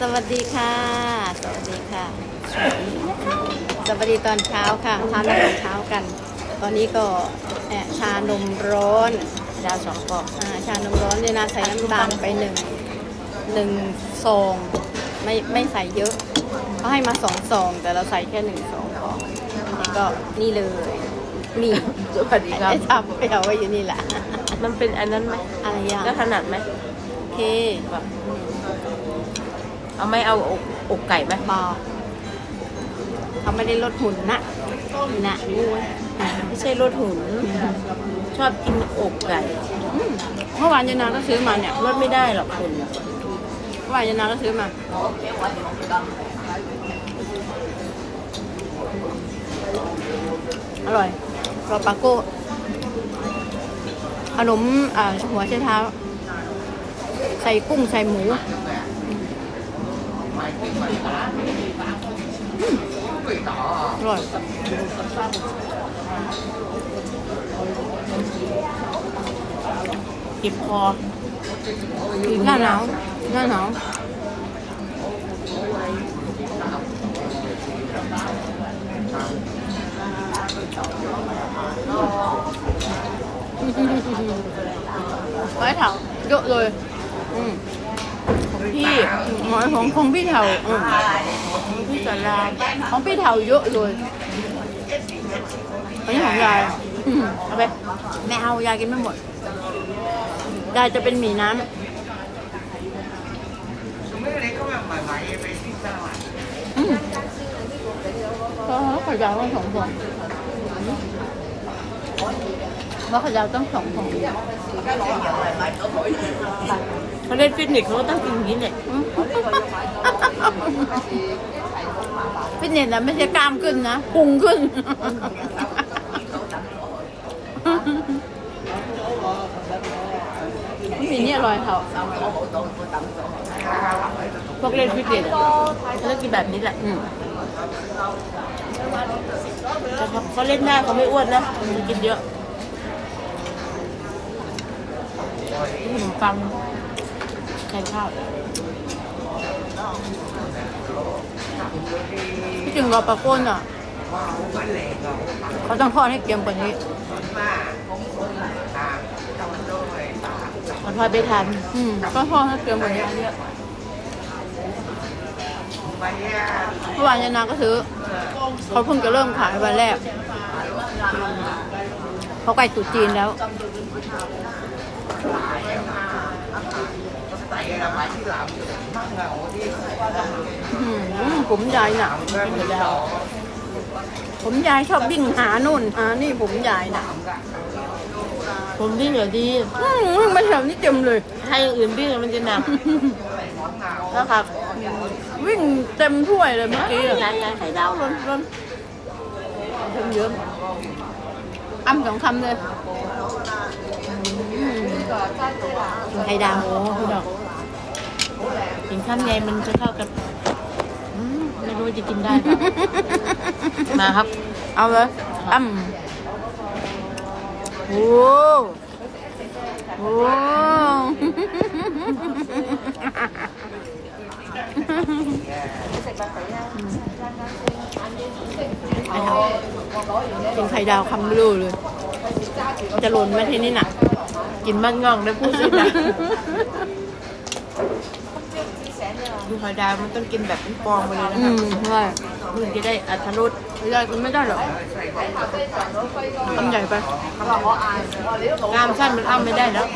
สวัสดีค่ะ สวัสดีค่ะ สวัสดีตอนเช้าค่ะทานอาหารเช้ากัน ตอนนี้ก็แอบชานมร้อนดาวสองกล่องอ่าชานมร้อนเนี่ยนะใส่น้ำตาลไปหนึ่งหนึ่งซองไม่ไม่ใส่เยอะเขาให้มาสองซอง แต่เราใส่แค่หนึ่งซองพอนี่ก็นี่เลย นี่สวัสดีครับ ไอ้ทำไปเอาไว้อยู่นี่แหละ มันเป็นอันนั้นไหมอะไรอย่างแล้วถนัดไหมโอเคแบบ เอาไม่เอาอกอกไก่ไหมบอเขาไม่ได้ลดหุ่นนะนะงูยไม่ใช่รถหุ่นชอบกินอกไก่อืมเมื่อวานยายนาก็ซื้อมาเนี่ยรถไม่ได้หรอกคุณเมื่อวานยายนาก็ซื้อมา อร่อยรอปาโก้ขนมอ่าหัวไชเท้า ใส่กุ้งใส่หมู อร่อยเก็บคอหน้าหนาวหน้าหนาวไว้เถาเยอะเลย อืม พี่หอยของของพี่เถาอืมของพี่สารามของพี่เถาเยอะเลยอันนี้ของยายอืมเอาไปไม่เอายายกินไม่หมดยายจะเป็นหมี่น้ำอืมก็ขยาวต้องสอ งพวงว่าขยาวต้องสองพวงเขาเล่นฟิตเนสเขาก็ต้องกินอย่างนี้เนี่ยอืมฟิตเนสนะไม่ใช่กล้ามขึ้นนะพุงขึ้นหมี่นี่อร่อยเถอะพวกเล่นฟิตเนสอะเขาต้องกินแบบนี้แหละอืมแต่เขาเขาเล่นได้เขาไม่อ้วนนะมันกินเยอะ ขนมปังใส่ข้าวที่จริงรอปลาโก้นอะเขาต้องทอดให้เกรียมกว่านี้มันพอไปทานอืมก็ทอดให้เกรียมกว่านี้เมื่อวานยานาก็ซื้อ เขาเพิ่งจะเริ่มขายวันแรก เขาใกล้ตรุษจีนแล้ว อืมผมยายหนักผมยายชอบวิ่งหานู่นหานี่ผมยายหนักผมวิ่งเหลือดีอืมมาแถวนี้เต็มเลยถ้าอย่างอื่นวิ่งมันจะหนักนะครับ วิ่งเต็มถ้วยเลยเมื่อกี้อะยายยายไข่ดาวล้นล้นเยิ้มเยิ้มอ้ำสองคำเลยอืม ไข่ดาวโอ้คุณดอกกินข้ามใหญ่มันจะเข้ากันอืมไม่รู้ว่าจะกินได้เปล่ามาครับ เอาเลยอ้ำโอ้โหกินไข่ดาวคำบลูเลย จะหล่นไหมทีนี้น่ะ กินมันง่องได้พูดสินะดูหอยดาวมันต้องกินแบบเป็นฟองไปเลยนะอืครับมใช่มันจะได้อัตรสยายกินไม่ได้หรอกคำใหญ่ไปงามสั้นมันอ้ำไม่ได้แล้ว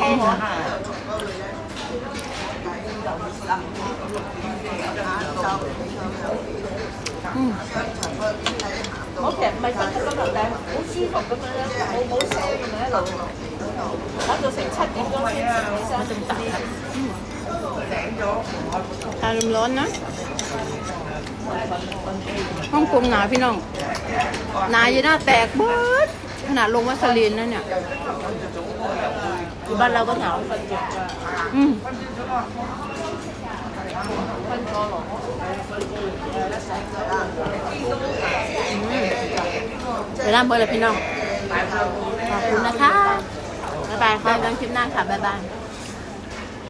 อืม 我其实唔系真系今日咧，好舒服咁样咧，冇冇声咁样一路等到成七点钟先起身。 มันต้องตัดครับ ทานร้อนๆนะ ห้องกงหนาพี่น้อง หนาอยู่หน้าแตกเบิดขนาดลงวัสลีนนั่นเนี่ย อยู่บ้านเราก็หนาว อืม เดี๋ยวร่ำเบอร์เลยพี่น้อง ขอบคุณนะคะ บ๊ายบายค่ะกันคลิปหน้าค่ะ บ๊ายบาย